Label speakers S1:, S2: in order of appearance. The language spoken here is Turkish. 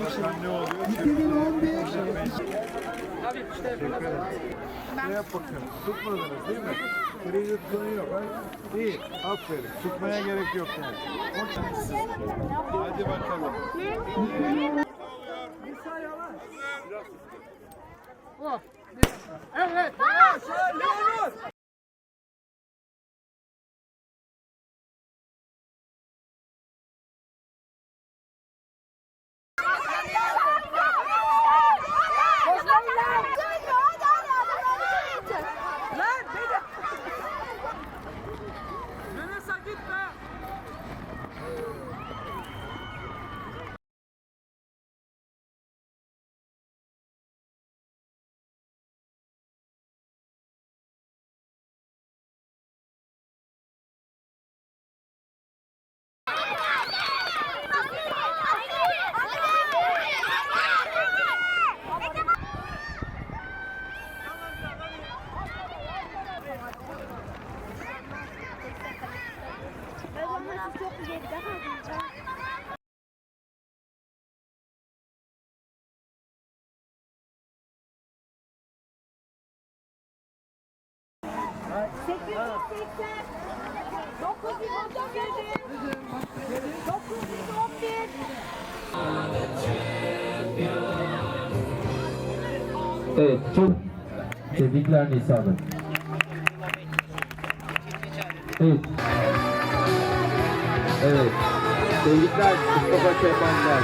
S1: Ne oluyor?
S2: 2011
S1: Ne yap bakayım. Tutmadınız değil mi? Kredi tutanı yok. ha? İyi. Aferin. Tutmaya gerek yok yani. Hadi bakalım.
S3: Lan
S4: çok geride kaldım. Dokuz. Dokuz bir.
S5: Evet, çok tebrikler Nisa Hanım. Evet. Evet. Tebrikler Mustafa Kemal.